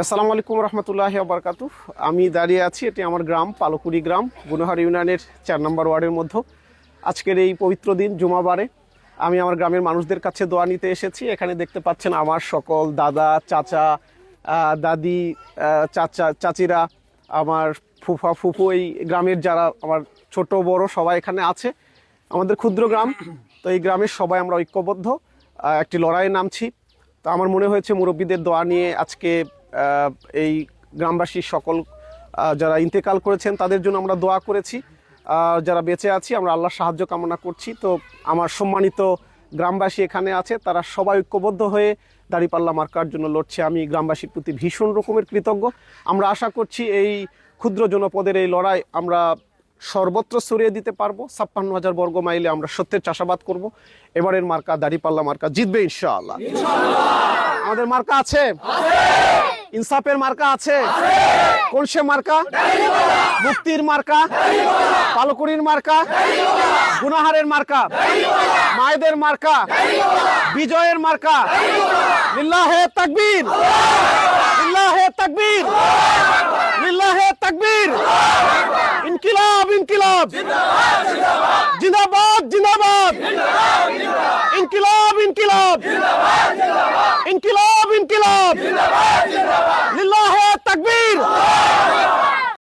আসসালামু আলাইকুম রহমতুল্লাহ আবরকাতু আমি দাঁড়িয়ে আছি, এটি আমার গ্রাম, পালকুড়ি গ্রাম, গুনহার ইউনিয়নের চার নম্বর ওয়ার্ডের মধ্যে। আজকের এই পবিত্র দিন জুমাবারে আমি আমার গ্রামের মানুষদের কাছে দোয়া নিতে এসেছি। এখানে দেখতে পাচ্ছেন আমার সকল দাদা, চাচা দাদি চাচা, চাচিরা, আমার ফুফা, ফুফু, এই গ্রামের যারা আমার ছোট, বড় সবাই এখানে আছে। আমাদের ক্ষুদ্র গ্রাম, তো এই গ্রামের সবাই আমরা ঐক্যবদ্ধ। একটি লড়াইয়ে নামছি। তো আমার মনে হয়েছে মুরব্বীদের দোয়া নিয়ে আজকে এই গ্রামবাসীর সকল যারা ইন্তেকাল করেছেন তাদের জন্য আমরা দোয়া করেছি। যারা বেঁচে আছি আমরা আল্লাহর সাহায্য কামনা করছি। তো আমার সম্মানিত গ্রামবাসী এখানে আছে তারা সবাই ঐক্যবদ্ধ হয়ে দাঁড়িপাল্লা মার্কার জন্য লড়ছে। আমি গ্রামবাসীর প্রতি ভীষণ রকমের কৃতজ্ঞ। আমরা আশা করছি এই ক্ষুদ্র জনপদের এই লড়াই আমরা সর্বত্র ছড়িয়ে দিতে পারব। ছাপ্পান্ন হাজার বর্গ মাইলে আমরা সত্যের চাষাবাদ করব। এবারের মার্কা দাড়িপাল্লা মার্কা জিতবে ইনশাআল্লাহ। আমাদের মার্কা আছে। ইনসাফের মার্কা আছে। কোন সে মার্কা, মুক্তির মার্কা, পালকুড়ির মার্কা, গুনাহারের মার্কা, মায়েদের মার্কা, বিজয়ের মার্কা। লিল্লাহে তাকবীর লিল্লাহে তাকবীর লিল্লাহে তাকবীর। ইনকিলাব ইনকিলাব। জিন্দাবাদ জিন্দাবাদ। ইনকিলাব ইনকিলাব। ইনকিলাব ইনকিলাব।